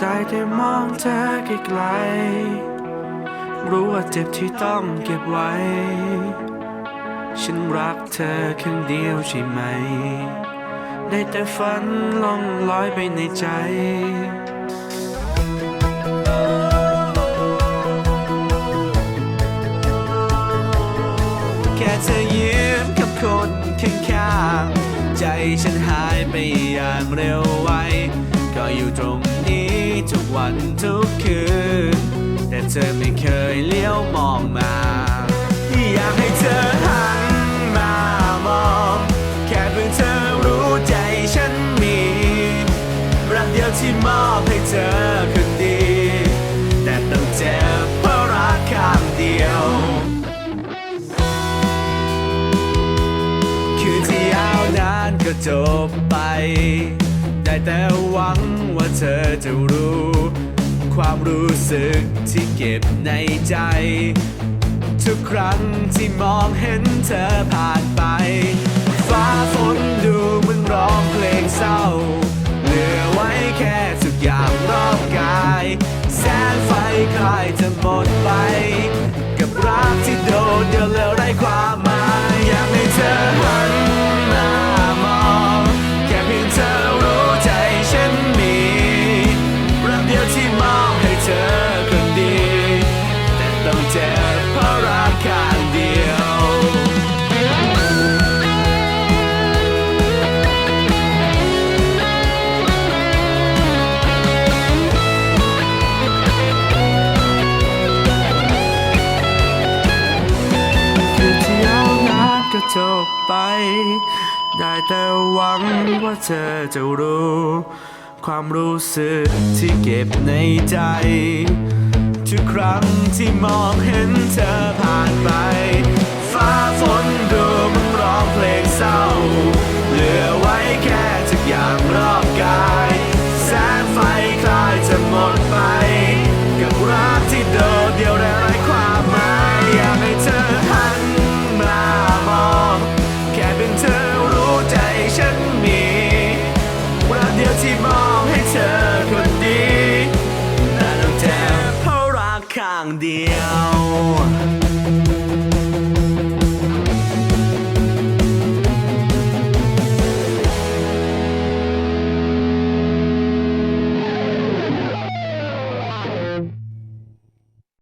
ได้แต่มองเธอไกลๆรู้ว่าเจ็บที่ต้องเก็บไว้ ฉันรักเธอครั้งเดียวใช่ไหม ได้แต่ฝันล่องลอยไปในใจแค่เธอยิ้มกับคนข้างๆใจฉันหายไปอย่างเร็วไว ก็อยู่ตรง ทุกวันทุกคืน แต่เธอไม่เคยเลี้ยวมองมา อยากให้เธอหันมามอง แค่เพื่อเธอรู้ใจฉันมี รักเดียวที่มอบให้เธอคืนดี แต่ต้องเจ็บเพราะรักข้างเดียว คือที่ยาวนานก็จบไป แต่หวังว่าเธอจะรู้ ความรู้สึกที่เก็บในใจ ทุกครั้งที่มองเห็นเธอผ่านไป ฟ้าฝนดูเหมันร้องเพลงเศร้า เหลือไว้แค่ทุกอย่างรอบกาย แสงไฟคลายจะหมดไป กับรักที่โดดเดียวแล้ ก็จบไป ได้แต่หวังว่าเธอจะรู้ ความรู้สึกที่เก็บในใจ ทุกครั้งที่มองเห็นเธอผ่านไป ฟ้าฝน 忘掉